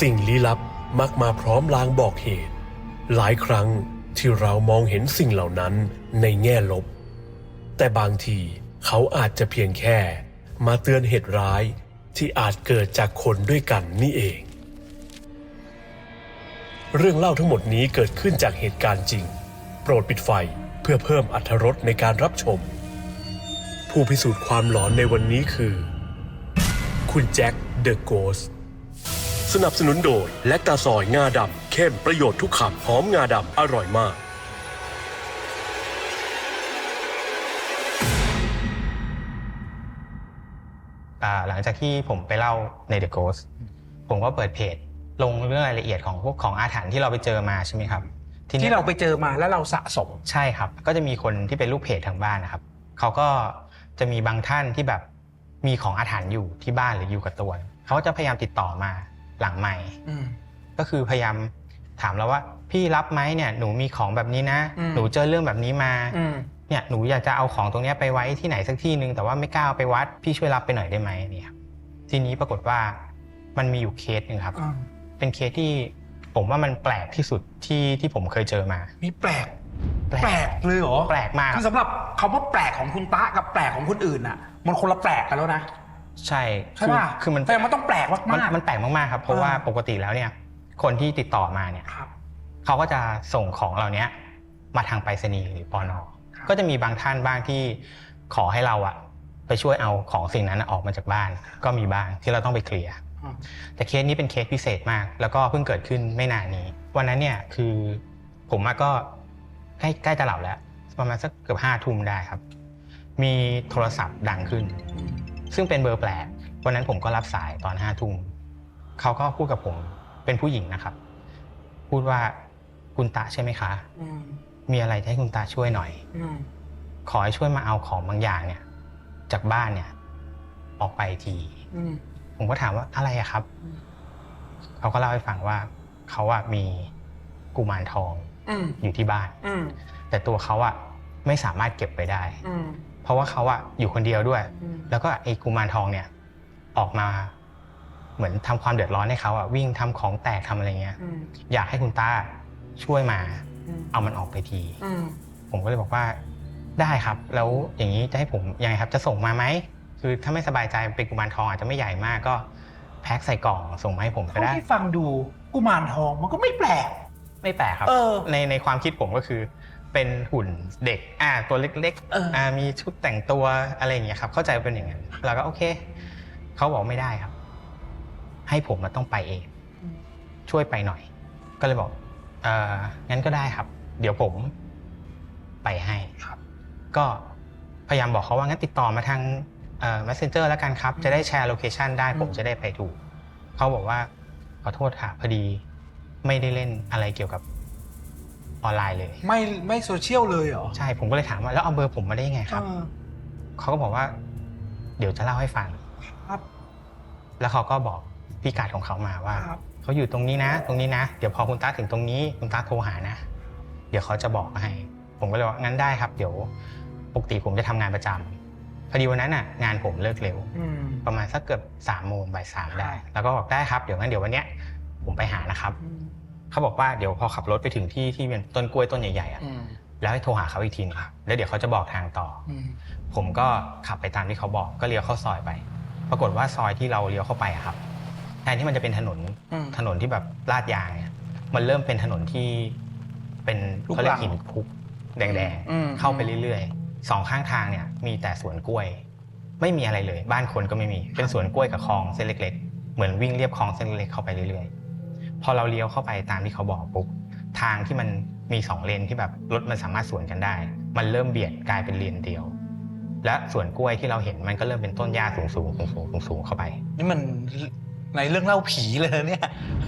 สิ่งลี้ลับมักมาพร้อมลางบอกเหตุ หลายครั้งที่เรามองเห็นสิ่งเหล่านั้นในแง่ลบ แต่บางทีเขาอาจจะเพียงแค่ มาเตือนเหตุร้ายที่อาจเกิดจากคนด้วยกันนี่เอง เรื่องเล่าทั้งหมดนี้เกิดขึ้นจากเหตุการณ์จริง โปรดปิดไฟเพื่อเพิ่มอรรถรสในการรับชม ผู้พิสูจน์ความหลอนในวันนี้คือ คุณแจ็คเดอะโกส สนับสนุนโดย และตาซอยงาดำเข้มประโยชน์ทุกคำหอมงาดำอร่อยมาก อ่าหลังจากที่ผมไปเล่าใน The Ghost ผมก็เปิดเพจ ลงเรื่องรายละเอียดของพวกของอาถรรพ์ที่เราไปเจอมาใช่ไหมครับทีนี้ที่เราไปเจอมาแล้วเราสะสม ใช่ครับ ก็จะมีคนที่เป็นลูกเพจทางบ้านนะครับเขาก็จะมีบางท่านที่แบบมีของอาถรรพ์อยู่ที่บ้านหรืออยู่กับตัวเขาจะพยายามติดต่อมา หลังใหม่อืมก็คือพยายามถามเราว่า พี่รับไหมเนี่ยหนูมีของแบบนี้นะอืมหนูเจอเรื่องแบบนี้มาอืมเนี่ยหนูอยากจะเอาของตรงเนี้ยไปไว้ที่ไหนสักที่หนึ่งแต่ว่าไม่กล้าเอาไปวัดพี่ช่วยรับไปหน่อยได้ไหมเนี่ยครับทีนี้ปรากฏว่ามันมีอยู่เคสหนึ่งครับอ่าเป็นเคสที่ผมว่ามันแปลกที่สุดที่ที่ผมเคยเจอมา มีแปลก แปลกแปลกเลยเหรอแปลกมากคือสำหรับคำว่าแปลกของคุณตะกับแปลกของคนอื่นอะ มันคนละแปลกกันแล้วนะ ใช่ใช่คือป่ะคือมันแต่มันต้องแปลกมันมากๆมันแปลกมากๆครับเพราะว่าอ่าปกติแล้วเนี่ย คนที่ติดต่อมาเนี่ยครับ เขาก็จะส่งของเหล่านี้มาทางไปรษณีย์หรือปอนอครับ ก็จะมีบางท่านบ้างที่ขอให้เราอะไปช่วยเอาของสิ่งนั้นออกมาจากบ้าน ก็มีบ้างที่เราต้องไปเคลียร์ อืมแต่เคสนี้เป็นเคสพิเศษมาก แล้วก็เพิ่งเกิดขึ้นไม่นานนี้ วันนั้นเนี่ยคือผมอะก็ใกล้ใกล้จะหลับแล้ว ประมาณสักเกือบห้าทุ่มได้ครับ มีโทรศัพท์ดังขึ้น ซึ่งเป็นเบอร์แปลกวันนั้นผมก็รับสายตอนห้าทุ่มเขาก็พูดกับผมเป็นผู้หญิงนะครับ พูดว่าคุณตาใช่ไหมคะอืมมีอะไรจะให้คุณตาช่วยหน่อยอืมขอให้ช่วยมาเอาของบางอย่างเนี่ย จากบ้านเนี่ย ออกไปทีอืมผมก็ถามว่าอะไรอะครับอืมเขาก็เล่าให้ฟังว่าเขาอะมีกุมารทองอืมอยู่ที่บ้านอืมแต่ตัวเขาอะไม่สามารถเก็บไปได้อืมเพ ราะว่าเขาอะอยู่คนเดียวด้วยอืมแล้วก็ไอ้กุมารทองเนี่ยออกมาเหมือนทำความเดือดร้อนให้เขาอะวิ่งทำของแตกทำอะไรเงี้ยอืมอยากให้คุณตาช่วยมาอืมเอามันออกไปทีอืมผมก็เลยบอกว่าได้ครับ แล้วอย่างนี้จะให้ผมยังไงครับ จะส่งมาไหมคือถ้าไม่สบายใจเป็นกุมารทองอาจจะไม่ใหญ่มากก็แพ็คใส่กล่องส่งมาให้ผมก็เท่าได้ที่ฟังดูกุมารทองมันก็ไม่แปลกไม่แปลกครับเออในในความคิดผมก็คือ เป็นหุ่นเด็กอ่าตัวเล็กเอออ่ามีชุดแต่งตัวอะไรอย่างเงี้ยครับ เข้าใจว่าเป็นอย่างนั้นเราก็โอเคเขาบอกไม่ได้ครับ ให้ผมมาต้องไปเอง อืม ช่วยไปหน่อย ก็เลยบอกเอองั้นก็ได้ครับ เดี๋ยวผมไปให้ครับ ก็พยายามบอกเขาว่างั้นติดต่อมาทางเอ่อ messenger แล้วกันครับ จะได้แชร์โลเคชันได้อืม ผมจะได้ไปถูกเขาบอกว่าขอโทษค่ะพอดีไม่ได้เล่นอะไรเกี่ยวกับ ออนไลน์เลย ไม่ไม่โซเชียลเลยเหรอใช่ผมก็เลยถามว่าแล้วเอาเบอร์ผมมาได้ยังไงครับ เออเขาก็บอกว่า เดี๋ยวจะเล่าให้ฟัง ครับ แล้วเขาก็บอกพิกัดของเขามาว่าครับ เขาอยู่ตรงนี้นะ ตรงนี้นะเดี๋ยวพอคุณตาถึงตรงนี้คุณตาโทรหานะ เดี๋ยวเขาจะบอกมาให้ ผมก็เลยว่างั้นได้ครับ เดี๋ยวปกติผมจะทำงานประจำพอดีวันนั้นน่ะ งานผมเลิกเร็ว อืม ประมาณสักเกือบสามโมงบ่ายสามได้แล้วก็บอกได้ครับเดี๋ยวงั้นเดี๋ยววันเนี้ยผมไปหานะครับ อืม เขาบอกว่าเดี๋ยวพอขับรถไปถึงที่ที่เป็นต้นกล้วยต้นใหญ่ๆอะอืมแล้วให้โทรหาเขาอีกทีหนึงแล้วเดี๋ยวเขาจะบอกทางต่ออืมผมก็ขับไปตามที่เขาบอกก็เลี้ยวเข้าซอยไป ปรากฏว่าซอยที่เราเลี้ยวเข้าไปอะครับแทนที่มันจะเป็นถนนอืมถนนที่แบบลาดยางเนี่ยมันเริ่มเป็นถนนที่เป็นลูกเขาเรียรักงหินคลุกแดงอืมๆเข้าไปเรื่อยๆสองข้างทางเนี่ย มีแต่สวนกล้วย ไม่มีอะไรเลย บ้านคนก็ไม่มีเป็นสวนกล้วยกับคลองเส้นเล็ก ๆ เหมือนวิ่งเรียบคลองเส้นเล็กๆเข้าไปเรื่อยๆ พอเราเลี้ยวเข้าไปตามที่เขาบอกปุ๊บทางที่มันมีสองเลนที่แบบรถมันสามารถสวนกันได้ มันเริ่มเบียดกลายเป็นเลนเดียว และสวนกล้วยที่เราเห็นมันก็เริ่มเป็นต้นหญ้าสูงสูงสูงสูงสูงๆเข้าไป นี่มันในเรื่องเล่าผีเลยนะเนี่ย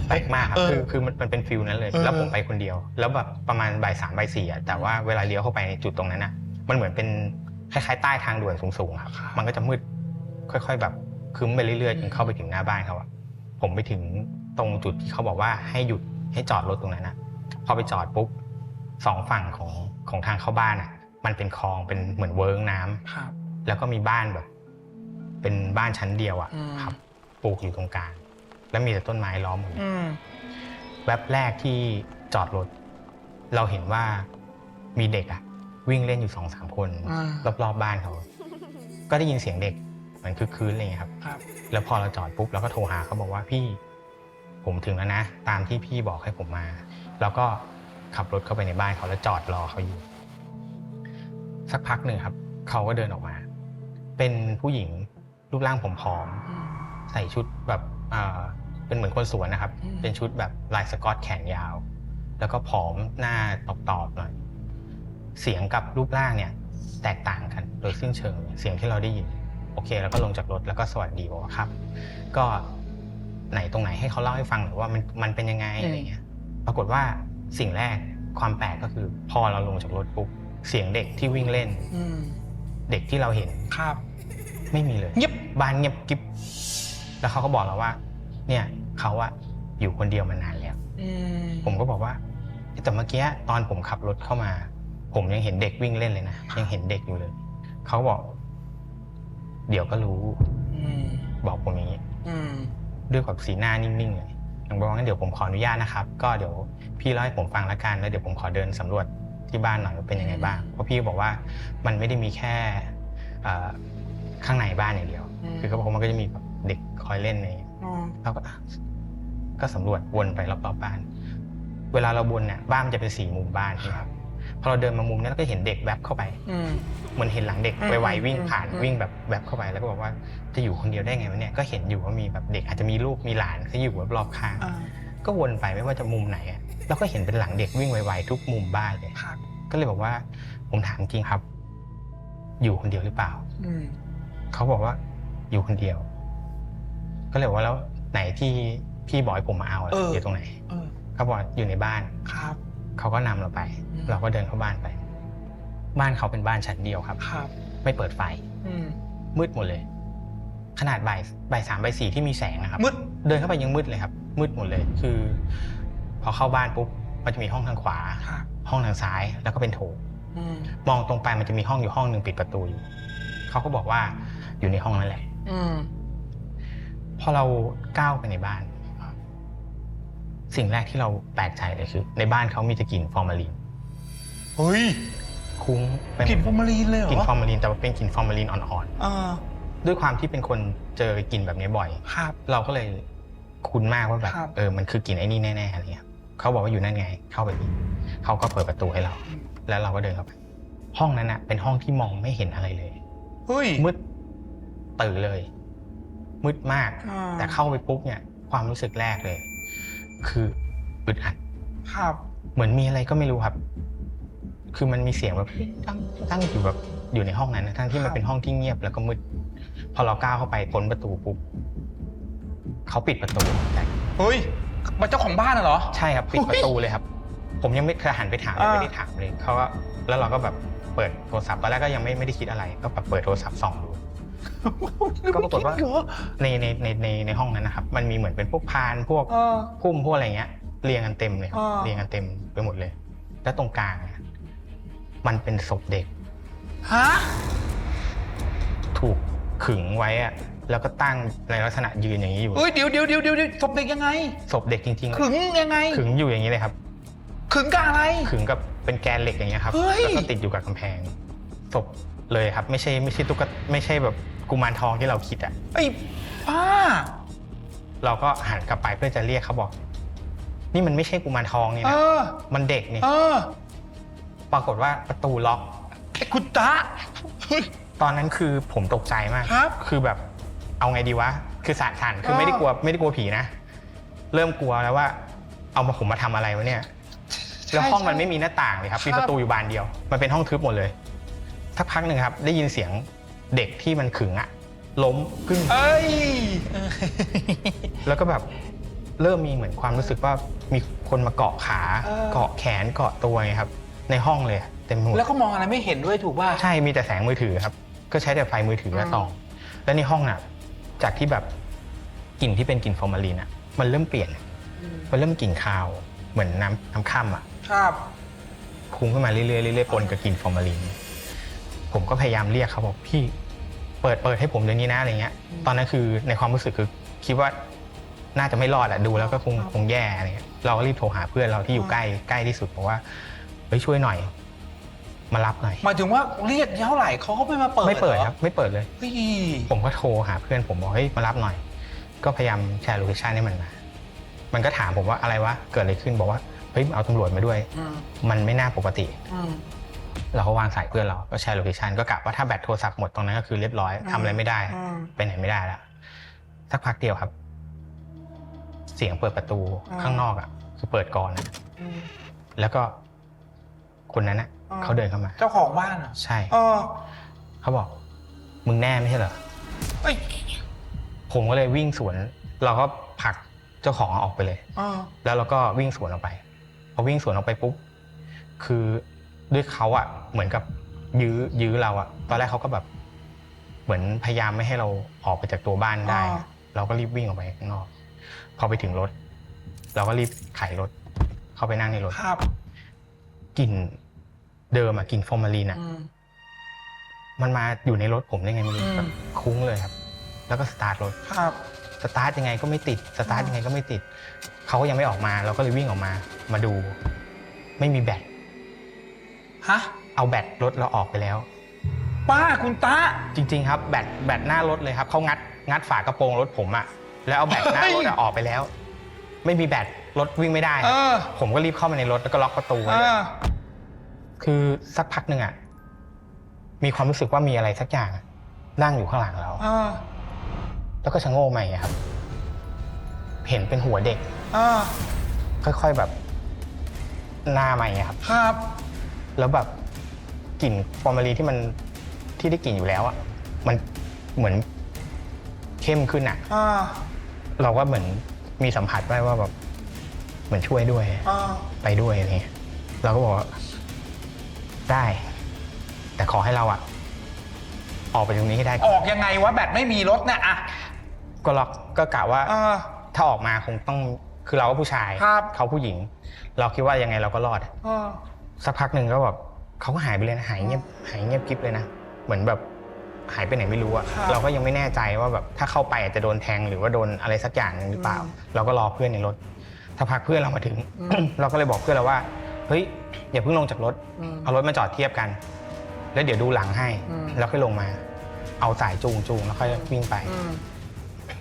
แปลกมากครับเออคือคือมันมันเป็นฟิลนั้นเลยเออแล้วผมไปคนเดียว แล้วแบบประมาณบ่ายสามบ่ายสี่อะแต่ว่าเวลาเลี้ยวเข้าไปในจุดตรงนั้นอะมันเหมือนเป็นคล้ายๆใต้ทางด่วนสูงๆครับ มันก็จะมืดค่อย ๆ แบบคึ้มไปเรื่อยๆจนเข้าไปถึงหน้าบ้านเขาอะผมไปถึง ตรงจุดที่เขาบอกว่าให้หยุดให้จอดรถตรงนั้นอะพอไปจอดปุ๊บสองฝั่งของของทางเข้าบ้านอะมันเป็นคลองเป็นเหมือนเวิร์กน้ำครับ แล้วก็มีบ้านแบบ เป็นบ้านชั้นเดียวอะอืมครับ ปลูกอยู่ตรงกลาง แล้วมีแต่ต้นไม้ล้อมหมดเลยอืมแว็บแรกที่จอดรถ เราเห็นว่ามีเด็กอะวิ่งเล่นอยู่สองสามคนอ่ารอบๆบ้านเขา ก็ได้ยินเสียงเด็กเหมือนคือคืนอะไรอย่างเงี้ยครับครับ แล้วพอเราจอดปุ๊บเราก็โทรหาเขาบอกว่าพี่ ผมถึงแล้วนะ ตามที่พี่บอกให้ผมมา แล้วก็ขับรถเข้าไปในบ้านเขาแล้วจอดรอเขาอยู่ สักพักหนึ่งครับ เขาก็เดินออกมา เป็นผู้หญิงรูปร่างผอมๆใส่ชุดแบบเอ่อเป็นเหมือนคนสวนนะครับอืมเป็นชุดแบบลายสกอตแขนยาว แล้วก็ผอมหน้าตอบๆหน่อย เสียงกับรูปร่างเนี่ย แตกต่างกันโดยสิ้นเชิงเสียงที่เราได้ยิน โอเค แล้วก็ลงจากรถแล้วก็สวัสดีบอกว่าครับ ก็ ไหนตรงไหนให้เขาเล่าให้ฟังหน่อยว่ามันมันเป็นยังไงอืมอะไรเงี้ย ปรากฏว่าสิ่งแรกความแปลกก็คือพอเราลงจากรถปุ๊บเสียงเด็กที่วิ่งเล่นอืมเด็กที่เราเห็นครับ ไม่มีเลยเงียบบ้านเงียบกิ๊บแล้วเขาก็บอกเราว่า เนี่ยเขาอะอยู่คนเดียวมานานแล้วอืมผมก็บอกว่าแต่เมื่อกี้ตอนผมขับรถเข้ามา ผมยังเห็นเด็กวิ่งเล่นเลยนะยังเห็นเด็กอยู่เลยเขาบอก เดี๋ยวก็รู้อืมบอกผมอย่างนี้อืม ด้วยกับสีหน้านิ่งๆเลยผมบอกว่างั้นเดี๋ยวผมขออนุญาตนะครับ ก็เดี๋ยวพี่เล่าให้ผมฟังละกันแล้วเดี๋ยวผมขอเดินสำรวจที่บ้านหน่อยว่าเป็นยังไงบ้างเพราะพี่บอกว่ามันไม่ได้มีแค่เอ่อข้างในบ้านอย่างเดียวอืมคือเขาบอกว่ามันก็จะมีแบบเด็กคอยเล่นในอืมเราก็อะก็สำรวจวนไปรอบๆบ้าน เวลาเราวนเนี่ยบ้านมันจะเป็นสี่มุมบ้านใช่ไหมครับ พอเราเดินมามุมนี้เราก็เห็นเด็กแวบเข้าไปอืมเหมือนเห็นหลังเด็กอืมไวๆวิ่งผ่านอืมวิ่งแบบแวบเข้าไปแล้วก็บอกว่าจะอยู่คนเดียวได้ไงวะเนี่ยก็เห็นอยู่ว่ามีแบบเด็กอาจจะมีลูกมีหลานเขาอยู่รอบๆข้างอ่าก็วนไปไม่ว่าจะมุมไหนอะเราก็เห็นเป็นหลังเด็กวิ่งไวๆทุกมุมบ้านเลยครับก็เลยบอกว่าผมถามจริงครับ อยู่คนเดียวหรือเปล่าอืมเขาบอกว่าอยู่คนเดียว ก็เลยบอกว่าแล้วไหนที่พี่บอกให้ผมมาเอาอะเออออยู่ตรงไหนเออเขาบอกอยู่ในบ้านครับ เขาก็นำเราไปอืมเราก็เดินเข้าบ้านไป บ้านเขาเป็นบ้านชั้นเดียวครับครับ ไม่เปิดไฟอืมมืดหมดเลย ขนาดบ่ายบ่ายสามบ่ายสี่ที่มีแสงนะครับมืดเดินเข้าไปยังมืดเลยครับ มืดหมดเลย คือ พอเข้าบ้านปุ๊บมันจะมีห้องทางขวาครับห้องทางซ้ายแล้วก็เป็นโถงอืมมองตรงไปมันจะมีห้องอยู่ห้องหนึ่งปิดประตูอยู่เขาก็บอกว่าอยู่ในห้องนั่นแหละอืมพอเราก้าวไปในบ้าน สิ่งแรกที่เราแปลกใจเลยคือ ในบ้านเขามีแต่กลิ่นฟอร์มาลีนเฮ้ยคุ้งไปหมดกลิ่นฟอร์มาลีนเลยเหรอกลิ่นฟอร์มาลีนแต่ว่าเป็นกลิ่นฟอร์มาลีนอ่อนอ่าๆด้วยความที่เป็นคนเจอกลิ่นแบบนี้บ่อย ครับ เราก็เลยคุ้นมากว่าแบบครับ เออมันคือกลิ่นไอ้นี่แน่ๆอะไรเงี้ยเขาบอกว่าอยู่นั่นไง เข้าไปดิเขาก็เปิดประตูให้เรา แล้วเราก็เดินเข้าไป ห้องนั้นน่ะ เป็นห้องที่มองไม่เห็นอะไรเลย เฮ้ย มืดตื่นเลย มืดมาก อ่า แต่เข้าไปปุ๊บเนี่ย ความรู้สึกแรกเลย คืออึดอัดครับเหมือนมีอะไรก็ไม่รู้ครับ คือมันมีเสียงแบบตั้งตั้งอยู่แบบอยู่ในห้องนั้นนะทั้งที่มันเป็นห้องที่เงียบแล้วก็มืดพอเราก้าวเข้าไปพ้นประตูปุ๊บเขาปิดประตูแต่เฮ้ยมาเจ้าของบ้านน่ะเหรอ ใช่ครับปิดประตูเลยครับ ผมยังไม่เคยหันไปถามอ่าไม่ได้ถามเลยเขาก็แล้วเราก็แบบเปิดโทรศัพท์ตอนแรกก็ยังไม่ไม่ได้คิดอะไร ก็แบบเปิดโทรศัพท์ส่องดู ก็ปรากฏว่าไม่คิดเหรอในในในในในห้องนั้นนะครับ มันมีเหมือนเป็นพวกพานพวกเออ พุ่มพวกอะไรเงี้ยเรียงกันเต็มเลยครับอ่า เรียงกันเต็มไปหมดเลย แล้วตรงกลางอะมันเป็นศพเด็กฮะถูกขึงไว้อะแล้วก็ตั้งในลักษณะยืนอย่างนี้อยู่เฮ้ยเดี๋ยวเดี๋ยวเดี๋ยวเดี๋ยวเดี๋ยวศพเด็กยังไง ศพเด็กจริงๆขึงยังไง ขึงอยู่อย่างนี้เลยครับ ขึงกับอะไร ขึงกับเป็นแกนเหล็กอย่างเงี้ยครับเฮ้ย แล้วก็ติดอยู่กับกำแพงศพเลยครับ ไม่ใช่ไม่ใช่ตุ๊กตาไม่ใช่แบบ กุมารทองที่เราคิดอะไอ้ป้า เราก็หันกลับไปเพื่อจะเรียกเขาบอก นี่มันไม่ใช่กุมารทองนี่เอนะอ มันเด็กนี่เออปรากฏว่าประตูล็อก ไอ้คุณตาเฮ้ย ตอนนั้นคือผมตกใจมากครับคือแบบเอาไงดีวะ คือสานสันคือเออไม่ได้กลัวไม่ได้กลัวผีนะ เริ่มกลัวแล้วว่า เอามาผมมาทำอะไรวะเนี่ย แล้วห้องมันไม่มีหน้าต่างเลยครับ มีประตูอยู่บานเดียว มันเป็นห้องทึบหมดเลยสักพักหนึ่งครับ ได้ยินเสียง เด็กที่มันขึงอะล้มกึ้งเอ้ย แล้วก็แบบเริ่มมีเหมือนความรู้สึกว่ามีคนมาเกาะขา เออ เกาะแขนเกาะตัวไงครับ ในห้องเลยอะเต็มไปหมด แล้วก็มองอะไรไม่เห็นด้วยถูกป่ะ ใช่มีแต่แสงมือถือครับ ก็ใช้แต่ไฟมือถืออืม ส่อง แล้วในห้องน่ะ จากที่แบบกลิ่นที่เป็นกลิ่นฟอร์มาลีนอะ มันเริ่มเปลี่ยน มันเริ่มกลิ่นคาว เหมือนน้ำน้ำค่ำอะ ครับพุ่งขึ้นมาเรื่อยๆเรื่อยๆปนกับกลิ่นฟอร์มาลีนผมก็พยายามเรียกเขาบอกพี่ เปิดเปิดให้ผมเดี๋ยวนี้นะอะไรเงี้ย ตอนนั้นคือในความรู้สึกคือคิดว่าน่าจะไม่รอดอะดูแล้วก็คงคงแย่อะไรเงี้ยเราก็รีบโทรหาเพื่อนเราที่อยู่ใกล้ใกล้ที่สุดบอกว่าเฮ้ยช่วยหน่อย มารับหน่อยหมายถึงว่าเรียกเท่าไหร่เขาก็ไม่มาเปิดไม่เปิดหอครับ ไม่เปิดเลย เฮ้ยผมก็โทรหาเพื่อนผมบอกเฮ้ยมารับหน่อย ก็พยายามแชร์โลเคชันให้มันมามันก็ถามผมว่าอะไรวะเกิดอะไรขึ้นบอกว่าเฮ้ยเอาตำรวจมาด้วย อืมมันไม่น่าปกติ อืม เราก็วางสายเพื่อนเราก็แชร์โลเคชันก็กะว่าถ้าแบตโทรศัพท์หมดตรงนั้นก็คือเรียบร้อยอืมทำอะไรไม่ได้อืมไปไหนไม่ได้แล้วสักพักเดียวครับ เสียงเปิดประตูอืมข้างนอกอะ คือเปิดก่อนอะอืมแล้วก็คนนั้นอะอืมเขาเดินเข้ามา เจ้าของบ้านเหรอใช่เออเขาบอก มึงแน่ไม่ใช่เหรอเอ้ยผมก็เลยวิ่งสวน เราก็ผลักเจ้าของออกไปเลยเออแล้วเราก็วิ่งสวนออกไปพอวิ่งสวนออกไปปุ๊บคือ ด้วยเขาอะเหมือนกับยื้อยื้อเราอะตอนแรกเขาก็แบบ เหมือนพยายามไม่ให้เราออกไปจากตัวบ้านได้ อ่า เราก็รีบวิ่งออกไปข้างนอก พอไปถึงรถ เราก็รีบไขรถ เข้าไปนั่งในรถครับกลิ่นเดิมอะกลิ่นฟอร์มาลีนอะอืม มันมาอยู่ในรถผมได้ไงไม่รู้อืม แบบคุ้งเลยครับ แล้วก็สตาร์ทรถ ครับ สตาร์ทยังไงก็ไม่ติด สตาร์ทยังไงก็ไม่ติด เขาก็ยังไม่ออกมา เราก็เลยวิ่งออกมา มาดู ไม่มีแบต ฮะ เอาแบตรถเราออกไปแล้ว ป้าคุณตา จริง ๆ ครับแบตแบตหน้ารถเลยครับเขางัดงัดฝากระโปรงรถผมอะแล้วเอาแบตหน้ารถอะออกไปแล้ว ไม่มีแบตรถวิ่งไม่ได้เออ ผมก็รีบเข้ามาในรถแล้วก็ล็อกประตูไว้เอเลยอคือสักพักหนึ่งอะมีความรู้สึกว่ามีอะไรสักอย่างนั่งอยู่ข้างหลังเราเออแล้วก็ชะโงกมาอย่างเงี้ยครับ เห็นเป็นหัวเด็กเออค่อย ๆแบบ หน้ามาอย่างเงี้ยครับ ครับ แล้วแบบกลิ่นฟอร์มาลีนที่มันที่ได้กลิ่นอยู่แล้วอะมันเหมือนเข้มขึ้นอะเออเราก็เหมือนมีสัมผัสได้ว่าแบบเหมือนช่วยด้วยเออไปด้วยอะไรเงี้ยเราก็บอกว่าได้ แต่ขอให้เราอะออกไปตรงนี้ให้ได้อก่อนอกยังไงวะแบตไม่มีรถเนี่ยอะก็ล็อกก็กะว่าเออถ้าออกมาคงต้องคือเราก็ผู้ชายครับ เขาผู้หญิง เราคิดว่ายังไงเราก็รอดเออ สักพักหนึ่งก็แบบเขาก็หายไปเลยนะหายเงียบหายเงียบกริบเลยนะเหมือนแบบหายไปไหนไม่รู้อะครับเราก็ยังไม่แน่ใจว่าแบบถ้าเข้าไปอาจจะโดนแทงหรือว่าโดนอะไรสักอย่างหนึ่งหรือเปล่าอืมเราก็รอเพื่อนในรถสักพักเพื่อนเรามาถึงอืมเราก็เลยบอกเพื่อนเราว่าเฮ้ยอย่าเพิ่งลงจากรถอืมเอารถมาจอดเทียบกัน แล้วเดี๋ยวดูหลังให้อืมแล้วค่อยลงมา เอาสายจูงจูงแล้วค่อยวิ่งไปอืม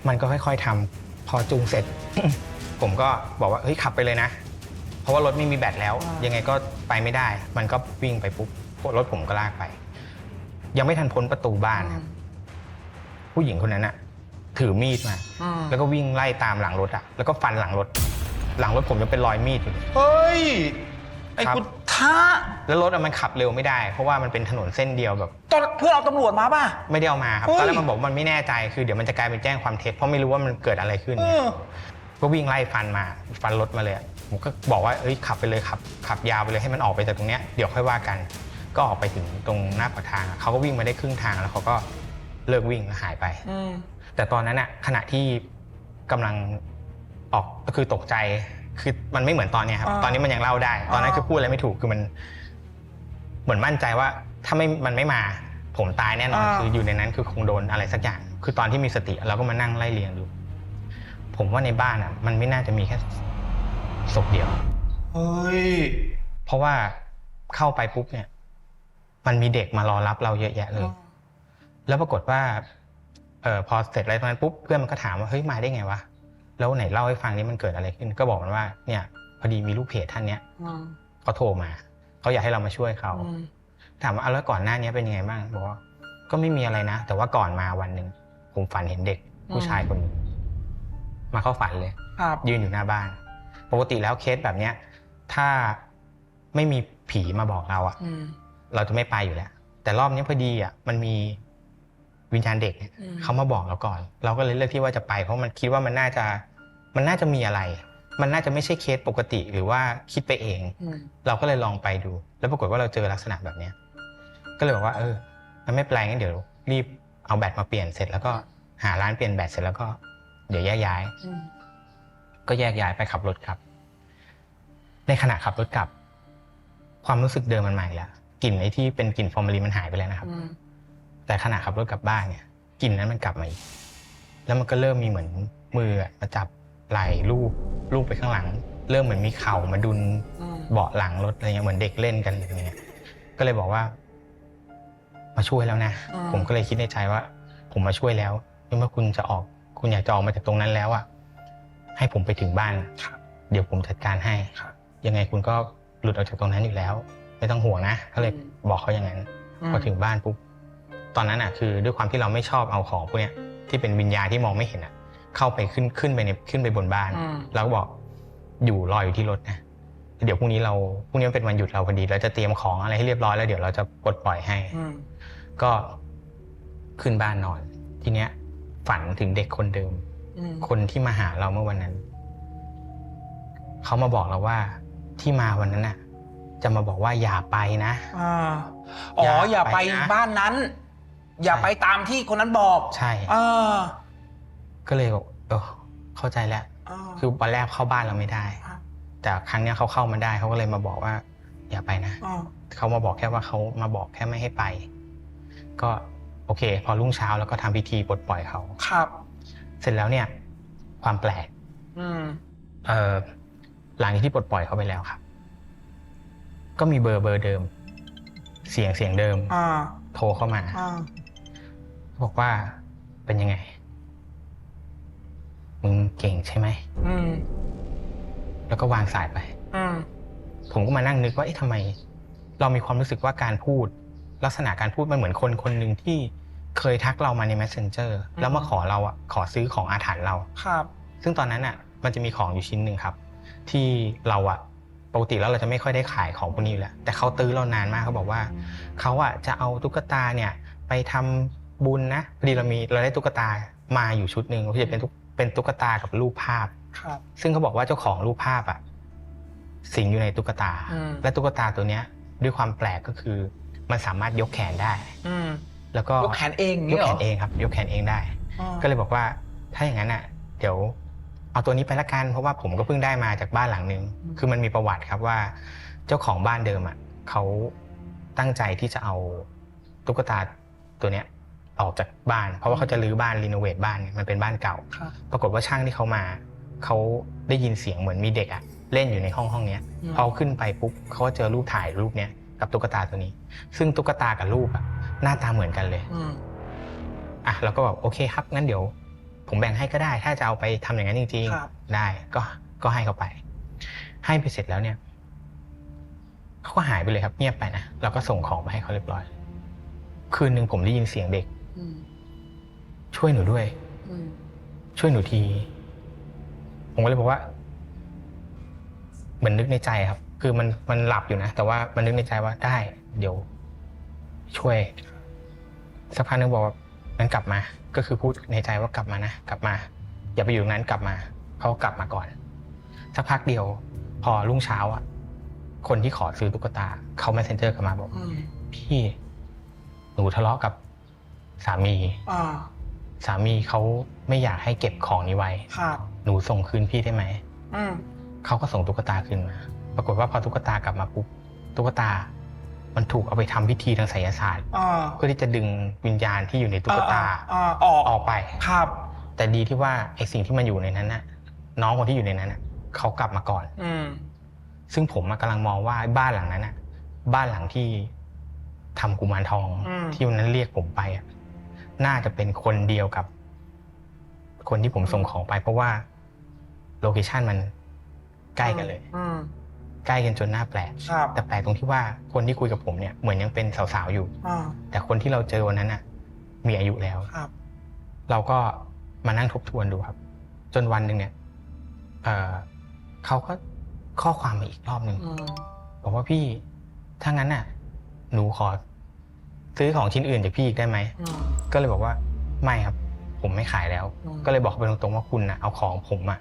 มันก็ค่อย ๆทำพอจูงเสร็จ ผมก็บอกว่าเฮ้ยขับไปเลยนะ เพราะว่ารถไม่มีแบตแล้วอ่ายัยังไงก็ไปไม่ได้ มันก็วิ่งไปปุ๊บรถผมก็ลากไป ยังไม่ทันพ้นประตูบ้านครับผู้หญิงคนนั้นอะถือมีดมาอืมแล้วก็วิ่งไล่ตามหลังรถอะแล้วก็ฟันหลังรถ หลังรถผมยังเป็นรอยมีดอยู่เลยเฮ้ยไอ้ครับคุณท้าแล้วรถอะมันขับเร็วไม่ได้ เพราะว่ามันเป็นถนนเส้นเดียวแบบตอนเพื่อนเอาตำรวจมาป่ะไม่ได้เอามาครับเฮ้ยตอนแรกมันบอกว่ามันไม่แน่ใจคือเดี๋ยวมันจะกลายเป็นแจ้งความเท็จเพราะไม่รู้ว่ามันเกิดอะไรขึ้นเอเนี่ยอก็วิ่งไล่ฟันมา ฟันรถมาเลยอะ ผมก็บอกว่าเอ้ยขับไปเลยขับขับยาวไปเลยให้มันออกไปจากตรงเนี้ยเดี๋ยวค่อยว่ากัน ก็ออกไปถึงตรงหน้าปากทางอะเขาก็วิ่งมาได้ครึ่งทางแล้วเขาก็เลิกวิ่งแล้วหายไป อืม แต่ตอนนั้นอะขณะที่กำลังออกก็คือตกใจ คือมันไม่เหมือนตอนเนี้ยครับ อ่าตอนนี้มันยังเล่าได้ ตอนนั้นอ่า คือพูดอะไรไม่ถูกคือมัน เหมือนมั่นใจว่า ถ้าไม่มันไม่มา ผมตายแน่นอน อ่า คืออยู่ในนั้นคือคงโดนอะไรสักอย่าง คือตอนที่มีสติเราก็มานั่งไล่เรียงดู ผมว่าในบ้านอะมันไม่น่าจะมีแค่ ศพเดียว เฮ้ย เพราะว่าเข้าไปปุ๊บเนี่ย มันมีเด็กมารอรับเราเยอะแยะเลย แล้วปรากฏว่าเออพอเสร็จอะไรตรงนั้นปุ๊บเพื่อนมันก็ถามว่าเฮ้ยมาได้ไงวะแล้วไหนเล่าให้ฟังนี่มันเกิดอะไรขึ้น ก็บอกมันว่า เนี่ย พอดีมีลูกเพจท่านเนี้ยอืมเขาโทรมาเขาอยากให้เรามาช่วยเขาอืมถามว่าเอาแล้วก่อนหน้านี้เป็นยังไงบ้างบอกว่าก็ไม่มีอะไรนะ แต่ว่าก่อนมาวันหนึ่งผมฝันเห็นเด็ก ผู้ชายคนหนึงมาเข้าฝันเลยครับยืนอยู่หน้าบ้าน ปกติแล้วเคสแบบเนี้ย ถ้าไม่มีผีมาบอกเราอะอืมเราจะไม่ไปอยู่แล้ว แต่รอบนี้พอดีอะมันมีวิญญาณเด็กเนี่ยอืมเขามาบอกเราก่อน เราก็เลยเลือกที่ว่าจะไป เพราะมันคิดว่ามันน่าจะมันน่าจะมีอะไร มันน่าจะไม่ใช่เคสปกติหรือว่าคิดไปเองอืมเราก็เลยลองไปดู แล้วปรากฏว่าเราเจอลักษณะแบบเนี้ยก็เลยบอกว่า เออมันไม่เป็นไรงั้นเดี๋ยวรีบเอาแบตมาเปลี่ยนเสร็จแล้วก็หาร้านเปลี่ยนแบตเสร็จแล้วก็ เดี๋ยวแยกย้ายอืม ก็แยกย้ายไปขับรถกลับ ในขณะขับรถกลับ ความรู้สึกเดิมมันมาอีกแล้วกลิ่นไอ้ที่เป็นกลิ่นฟอร์มาลีนมันหายไปแล้วนะครับอืมแต่ขณะขับรถกลับบ้านเนี่ยกลิ่นนั้นมันกลับมาอีก แล้วมันก็เริ่มมีเหมือนมืออะมาจับไหลลูบลูบไปข้างหลัง เริ่มเหมือนมีเข่ามาดุนอืมเบาะหลังรถอะไรเงี้ยเหมือนเด็กเล่นกันอย่างเงี้ยก็เลยบอกว่า มาช่วยแล้วนะอืมผมก็เลยคิดในใจว่า ผมมาช่วยแล้วเมื่อคุณจะออก คุณอยากจะออกมาจากตรงนั้นแล้วอะ ให้ผมไปถึงบ้านครับเดี๋ยวผมจัดการให้ครับยังไงคุณก็หลุดออกจากตรงนั้นอยู่แล้ว ไม่ต้องห่วงนะก็เลยอืมบอกเขาอย่างนั้นอืมพอถึงบ้านปุ๊บตอนนั้นอะคือด้วยความที่เราไม่ชอบเอาของพวกเนี้ยที่เป็นวิญญาณที่มองไม่เห็นอะ เข้าไปขึ้นขึ้นไปในขึ้นไปบนบ้านอืมแล้วก็บอกอยู่รออยู่ที่รถนะเดี๋ยวพรุ่งนี้เราพรุ่งนี้มันเป็นวันหยุดเราพอดีเราจะเตรียมของอะไรให้เรียบร้อยแล้วเดี๋ยวเราจะปลดปล่อยให้อืมก็ขึ้นบ้านนอน ทีเนี้ยฝันถึงเด็กคนเดิมอืม คนที่มาหาเราเมื่อวันนั้น เขามาบอกเราว่าที่มาวันนั้นน่ะ จะมาบอกว่าอย่าไปนะอ่าอ๋ออย่าอย่าไปไปนะบ้านนั้น อย่าไปตามที่คนนั้นบอก ใช่อ่าก็เลยบอกเออเข้าใจแล้วอ่าคือวันแรกเข้าบ้านเราไม่ได้ครับแต่ครั้งเนี้ยเขาเข้ามาได้เขาก็เลยมาบอกว่า อย่าไปนะอ่าเขามาบอกแค่ว่าเขามาบอกแค่ไม่ให้ไป ก็โอเค พอรุ่งเช้าแล้วก็ทำพิธีปลดปล่อยเขาครับ เสร็จแล้วเนี่ย ความแปลกอืมเออหลังจากที่ปลดปล่อยเขาไปแล้วครับ ก็มีเบอร์เบอร์เดิม เสียงเสียงเดิมอ่าโทรเข้ามาอ่าบอกว่าเป็นยังไง มึงเก่งใช่ไหมอืมแล้วก็วางสายไปอืมผมก็มานั่งนึกว่าเอ๊ะทำไม เรามีความรู้สึกว่าการพูด ลักษณะการพูดมันเหมือนคนคนหนึ่งที่ เคยทักเรามาใน messenger แล้วมาขอเราอะขอซื้อของอาถรรพ์เราครับ ซึ่งตอนนั้นอะ มันจะมีของอยู่ชิ้นหนึ่งครับ ที่เราอะปกติแล้วเราจะไม่ค่อยได้ขายของพวกนี้อยู่แล้วแต่เขาตื้อเรานานมากเขาบอกว่าเขาอะจะเอาตุ๊กตาเนี่ย ไปทำบุญนะพอดีเรามีเราได้ตุ๊กตามาอยู่ชุดหนึ่งที่จะเป็นตุ๊กเป็นตุ๊กตากับรูปภาพครับ ซึ่งเขาบอกว่าเจ้าของรูปภาพอะสิงอยู่ในตุ๊กตาอืมและตุ๊กตาตัวเนี้ย ด้วยความแปลกก็คือ มันสามารถยกแขนได้อืม แล้วก็ยกแขนเองยนี่กเหรแขอนเองครับยกแขนเองได้อ่าก็เลยบอกว่าถ้าอย่างนั้นอะ เดี๋ยวเอาตัวนี้ไปละกันเพราะว่าผมก็เพิ่งได้มาจากบ้านหลังนึง คือมันมีประวัติครับว่า เจ้าของบ้านเดิมอะเขาตั้งใจที่จะเอาตุ๊กตาตัวเนี้ยออกจากบ้าน เพราะว่าเขาจะรื้อบ้านรีโนเวทบ้านเนี่ยมันเป็นบ้านเก่าครับปรากฏว่าช่างที่เขามาเขาได้ยินเสียงเหมือนมีเด็กอะเล่นอยู่ในห้องห้องเนี้ยอืมพอขึ้นไปปุ๊บเขาก็เจอรูปถ่ายรูปเนี้ยกับตุ๊กตาตัวนี้ ซึ่งตุ๊กตากับรูปอะ หน้าตาเหมือนกันเลยอืมอะเราก็แบบโอเคครับงั้นเดี๋ยว ผมแบ่งให้ก็ได้ ถ้าจะเอาไปทำอย่างนั้นจริงครับ ๆได้ก็ก็ให้เขาไป ให้ไปเสร็จแล้วเนี่ยเขาก็หายไปเลยครับ เงียบไปนะเราก็ส่งของไปให้เขาเรียบร้อย คืนหนึ่งผมได้ยินเสียงเด็ก อืมช่วยหนูด้วย อืมช่วยหนูที ผมก็เลยบอกว่า เหมือนนึกในใจครับ คือมันมันหลับอยู่นะ แต่ว่ามันนึกในใจว่าได้ เดี๋ยว ช่วย สักพักนึงบอกว่างั้นกลับมา ก็คือพูดในใจว่ากลับมานะกลับมา อย่าไปอยู่ตรงนั้นกลับมาเขากลับมาก่อน สักพักเดียว พอรุ่งเช้าอะ คนที่ขอซื้อตุ๊กตาเขา messenger กลับมาบอกอืมพี่หนูทะเลาะกับสามีอ่าสามีเขาไม่อยากให้เก็บของนี้ไว้ครับหนูส่งคืนพี่ได้ไหมอืมเขาก็ส่งตุ๊กตาคืนมา ปรากฏว่าพอตุ๊กตากลับมาปุ๊บตุ๊กตา มันถูกเอาไปทำพิธีทางไสยศาสตร์อ่าเพื่อที่จะดึงวิญญาณที่อยู่ในตุ๊กตาอ่าออกออกไปครับ แต่ดีที่ว่าไอ้สิ่งที่มันอยู่ในนั้นน่ะ น้องคนที่อยู่ในนั้นน่ะเขากลับมาก่อน อืมซึ่งผมอะกำลังมองว่าบ้านหลังนั้นน่ะ บ้านหลังที่ทำกุมารทองอืมที่วันนั้นเรียกผมไปอะน่าจะเป็นคนเดียวกับ คนที่ผมส่งของไป เพราะว่าโลเคชันมันใกล้กันเลยอืม ใกล้กันจนน่าแปลก ครับแต่แปลกตรงที่ว่าคนที่คุยกับผมเนี่ยเหมือนยังเป็นสาวๆอยู่ อ่าแต่คนที่เราเจอวันนั้นน่ะ มีอายุแล้ว ครับ เราก็มานั่งทบทวนดูครับ จนวันหนึ่งเนี่ยเออเขาก็ข้อความมาอีกรอบหนึ่ง อืมบอกว่าพี่ถ้างั้นน่ะ หนูขอ ซื้อของชิ้นอื่นจากพี่อีกได้ไหม อืมก็เลยบอกว่าไม่ครับ ผมไม่ขายแล้ว อืมก็เลยบอกไปตรงๆว่าคุณน่ะเอาของผมอะ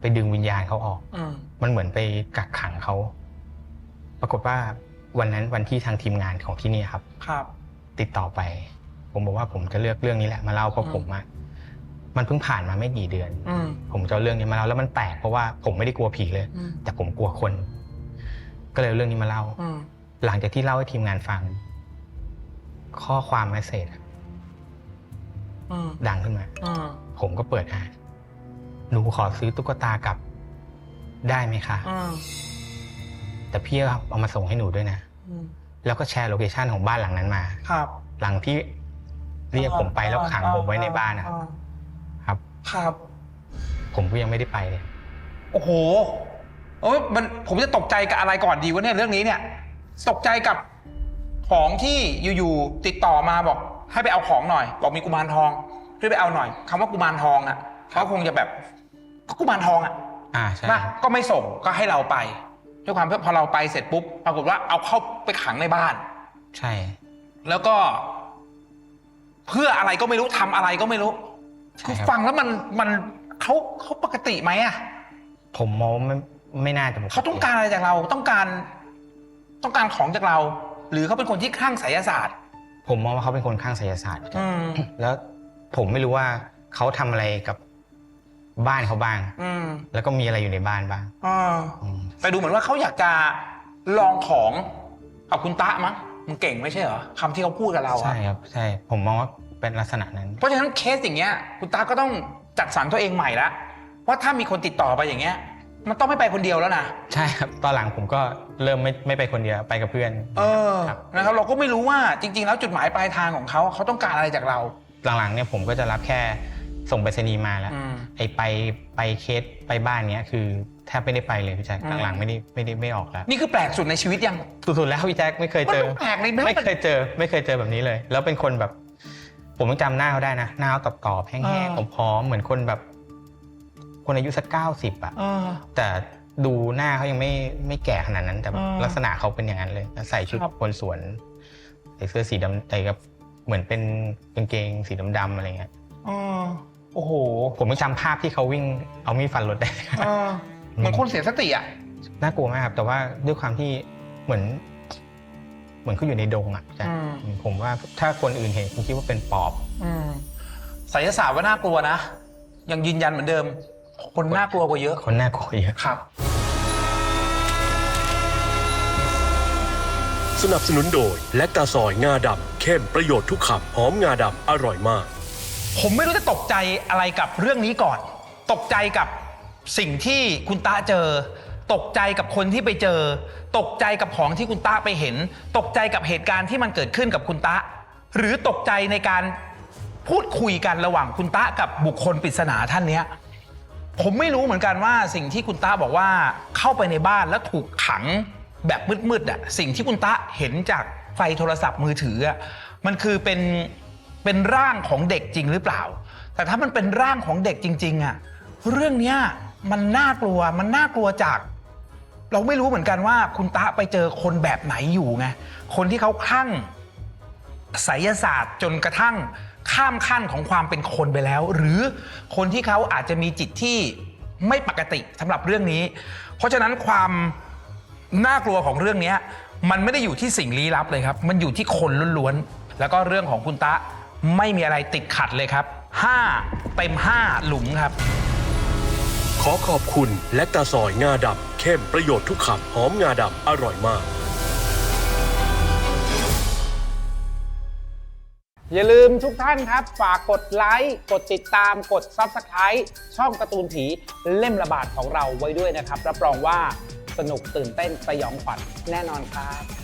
ไปดึงวิญญาณเขาออกอืมมันเหมือนไปกักขังเขาปรากฏว่าวันนั้นวันที่ทางทีมงานของที่นี่ครับ ครับ ติดต่อไป ผมบอกว่าผมจะเลือกเรื่องนี้แหละมาเล่าเพราะอืมผมอะมันเพิ่งผ่านมาไม่กี่เดือนอืมผมจะเอาเรื่องนี้มาเล่าแล้วมันแปลกเพราะว่าผมไม่ได้กลัวผีเลยอืมแต่ผมกลัวคน ก็เลยเอาเรื่องนี้มาเล่าอืมหลังจากที่เล่าให้ทีมงานฟัง ข้อความเมสเซจอืมดังขึ้นมาอืมผมก็เปิดอ่าน หนูขอซื้อตุ๊กตากลับ ได้ไหมคะอืมแต่พี่เอามาส่งให้หนูด้วยนะ อืมแล้วก็แชร์โลเคชันของบ้านหลังนั้นมา ครับหลังที่เรียกผมไปแล้วขังผมไว้ในบ้านนะครับอ่ครับ ครับ ผมก็ยังไม่ได้ไปเลย โอ้โหโอ้ยมันผมจะตกใจกับอะไรก่อนดีวะเนี่ยเรื่องนี้เนี่ย ตกใจกับของที่อยู่ๆติดต่อมาบอก ให้ไปเอาของหน่อย บอกมีกุมารทองช่วยไปเอาหน่อยคำว่ากุมารทองอะเขาคงจะแบบ ก็กุมารทองอะอ่าใช่นะก็ไม่ส่งก็ให้เราไปด้วยความที่พอเราไปเสร็จปุ๊บปรากฏว่าเอาเข้าไปขังในบ้าน ใช่ แล้วก็ เพื่ออะไรก็ไม่รู้ทำอะไรก็ไม่รู้ใช่คือครับฟังแล้วมันมันเขาเขาปกติไหมอะผมมองว่าไม่ไม่น่าจะปติเขาต้องการอะไรจากเราต้องการ ต้องการของจากเรา หรือเขาเป็นคนที่คลั่งไสยศาสตร์ ผมมองว่าเขาเป็นคนข้างไสยศาสตร์อืมแล้วผมไม่รู้ว่าเขาทำอะไรกับ บ้านเขาบ้าง อืมแล้วก็มีอะไรอยู่ในบ้านบ้างอ่าอืมแต่ดูเหมือนว่าเขาอยากจะลองของเอาคุณตะมั้งมึงเก่งไม่ใช่เหรอคำที่เขาพูดกับเราใช่อะครับ ใช่ผมมองว่าเป็นลักษณะนั้น เพราะฉะนั้นเคสอย่างเงี้ยคุณตาก็ต้องจัดสรรตัวเองใหม่ละว่าถ้ามีคนติดต่อไปอย่างเงี้ย มันต้องไม่ไปคนเดียวแล้วนะใช่ครับ ตอนหลังผมก็เริ่มไม่ไม่ไปคนเดียวไปกับเพื่อน เออครับ นะครับเราก็ไม่รู้ว่าจริง ๆ แล้วจุดหมายปลายทางของเขาเขาต้องการอะไรจากเรา หลังๆเนี่ยผมก็จะรับแค่ ส่งไปรษณีย์มาแล้วอืมไอ้ไปไปเคสไปบ้านเนี้ยคือแทบไม่ได้ไปเลยพี่แจ๊คอืมหลังๆไม่ได้ไม่ได้ไม่ออกแล้วนี่คือแปลกสุดในชีวิตยังสุดๆแล้วพี่แจ๊คไม่เคยเจอมันแปลกในบ้านไม่เคยเจอ ไม่เคยเจอแบบนี้เลย แล้วเป็นคนแบบ ผมยังจำหน้าเขาได้นะหน้าเขาตอบๆแห้งๆผอมๆเหมือนคนแบบ คนอายุสักเก้าสิบอะเออแต่ดูหน้าเขายังไม่ไม่แก่ขนาดนั้นแต่อืมลักษณะเขาเป็นอย่างนั้นเลยแล้วใส่ชุดครับคนสวนใส่เสื้อสีดำแต่กับเหมือนเป็นกางเกงสีดำๆอะไรเงี้ยเออ โอ้โหผมยังจำภาพที่เขาวิ่งเอามีดฟันรถได้ เออเหมือนคนเสียสติอะ น่ากลัวมากครับ แต่ว่าด้วยความที่เหมือน เหมือนเขาอยู่ในดงอะจ๊ะอืม ผมว่าถ้าคนอื่นเห็นคงคิดว่าเป็นปอบ อืมไสยศาสตร์ว่าน่ากลัวนะ ยังยืนยันเหมือนเดิม คนน่ากลัวกว่าเยอะ คนน่ากลัวเยอะ ครับ สนับสนุนโดย และตาซอยงาดำเข้มประโยชน์ทุกคำหอมงาดำอร่อยมาก ผมไม่รู้จะตกใจอะไรกับเรื่องนี้ก่อน ตกใจกับสิ่งที่คุณตาเจอ ตกใจกับคนที่ไปเจอ ตกใจกับของที่คุณตาไปเห็น ตกใจกับเหตุการณ์ที่มันเกิดขึ้นกับคุณตาหรือตกใจในการพูดคุยกันระหว่างคุณตากับบุคคลปริศนาท่านเนี้ยผมไม่รู้เหมือนกันว่าสิ่งที่คุณตาบอกว่าเข้าไปในบ้านแล้วถูกขังแบบมืดๆอะสิ่งที่คุณตาเห็นจากไฟโทรศัพท์มือถืออะมันคือเป็น เป็นร่างของเด็กจริงหรือเปล่า แต่ถ้ามันเป็นร่างของเด็กจริง ๆอะเรื่องเนี้ยมันน่ากลัวมันน่ากลัวจาก เราไม่รู้เหมือนกันว่าคุณตาไปเจอคนแบบไหนอยู่ไงคนที่เขาคลั่งไสยศาสตร์จนกระทั่งข้ามขั้นของความเป็นคนไปแล้ว หรือคนที่เขาอาจจะมีจิตที่ไม่ปกติสำหรับเรื่องนี้ เพราะฉะนั้นความน่ากลัวของเรื่องนี้มันไม่ได้อยู่ที่สิ่งลี้ลับเลยครับ มันอยู่ที่คนล้วนๆแล้วก็เรื่องของคุณตะ ไม่มีอะไรติดขัดเลยครับ 5 เต็ม 5 หลุมครับ ขอขอบคุณและตาซอยงาดำเข้มประโยชน์ทุกคำหอมงาดำอร่อยมาก อย่าลืมทุกท่านครับ ฝากกดไลค์กดติดตามกด Subscribe ช่องการ์ตูนผีเล่มระบาดของเราไว้ด้วยนะครับ รับรองว่าสนุกตื่นเต้นสยองขวัญแน่นอนครับ